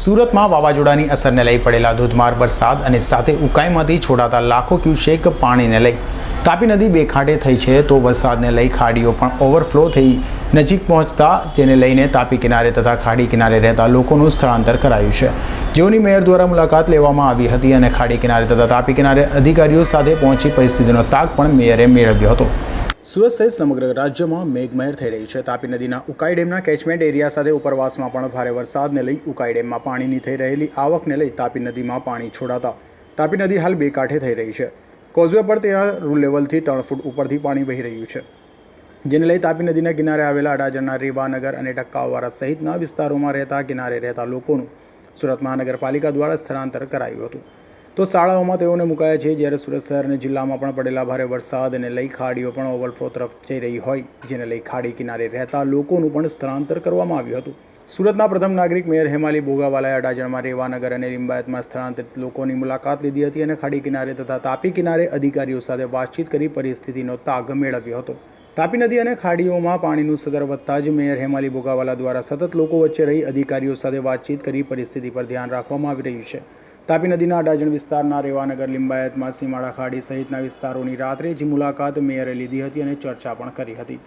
સુરતમાં વાવાઝોડાની અસરને લઈ પડેલા ધોધમાર વરસાદ અને સાથે ઉકાઈમાંથી છોડાતા લાખો ક્યુસેક પાણીને લઈ. તાપી નદી બે કાંઠે થઈ છે તો વરસાદને લઈ ખાડીઓ પણ ઓવરફ્લો થઈ નજીક પહોંચતા જેને લઈને તાપી કિનારે તથા ખાડી કિનારે રહેતા લોકોનું સ્થળાંતર કરાયું છે. જેઓની મેયર દ્વારા મુલાકાત લેવામાં આવી હતી અને ખાડી કિનારે તથા તાપી કિનારે અધિકારીઓ સાથે પહોંચી પરિસ્થિતિનો તાગ પણ મેયરે મેળવ્યો હતો. સુરત સહિત સમગ્ર રાજ્યમાં મેઘમહેર થઈ રહી છે. તાપી નદીના ઉકાઈ ડેમના કેચમેન્ટ એરિયા સાથે ઉપરવાસમાં પણ ભારે વરસાદને લઈ ઉકાઈ ડેમમાં પાણીની થઈ રહેલી આવકને લઈ તાપી નદીમાં પાણી છોડાતા તાપી નદી હાલ બે કાંઠે થઈ રહી છે. કોઝવે પર તેના રૂ લેવલથી ત્રણ ફૂટ ઉપરથી પાણી વહી રહ્યું છે. જેને લઈ તાપી નદીના કિનારે આવેલા અડાજણના રેવાનગર અને ટક્કાવાળા સહિતના વિસ્તારોમાં રહેતા કિનારે રહેતા લોકોનું સુરત મહાનગરપાલિકા દ્વારા સ્થળાંતર કરાયું હતું. તો શાળાઓમાં તેઓને મુકાયા છે. જ્યારે સુરત શહેર અને જિલ્લામાં પણ પડેલા ભારે વરસાદને લઈ ખાડીઓ પણ ઓવરફ્લો તરફ જઈ રહી હોય, જેને લઈ ખાડી કિનારે રહેતા લોકોનું પણ સ્થળાંતર કરવામાં આવ્યું હતું. સુરતના પ્રથમ નાગરિક મેયર હેમાલી બોગાવાલાએ અડાજણમાં રેવાનગર અને લિંબાયતમાં સ્થળાંતરિત લોકોની મુલાકાત લીધી હતી અને ખાડી કિનારે તથા તાપી કિનારે અધિકારીઓ સાથે વાતચીત કરી પરિસ્થિતિનો તાગ મેળવ્યો હતો. તાપી નદી અને ખાડીઓમાં પાણીનું સદર વધતા જ મેયર હેમાલી બોગાવાલા દ્વારા સતત લોકો વચ્ચે રહી અધિકારીઓ સાથે વાતચીત કરી પરિસ્થિતિ પર ધ્યાન રાખવામાં આવી રહ્યું છે. તાપી નદીના અડાજણ વિસ્તારના રેવાનગર લિંબાયતમાં સીમાડા ખાડી સહિતના વિસ્તારોની રાત્રે જ મુલાકાત મેયરે લીધી હતી અને ચર્ચા પણ કરી હતી.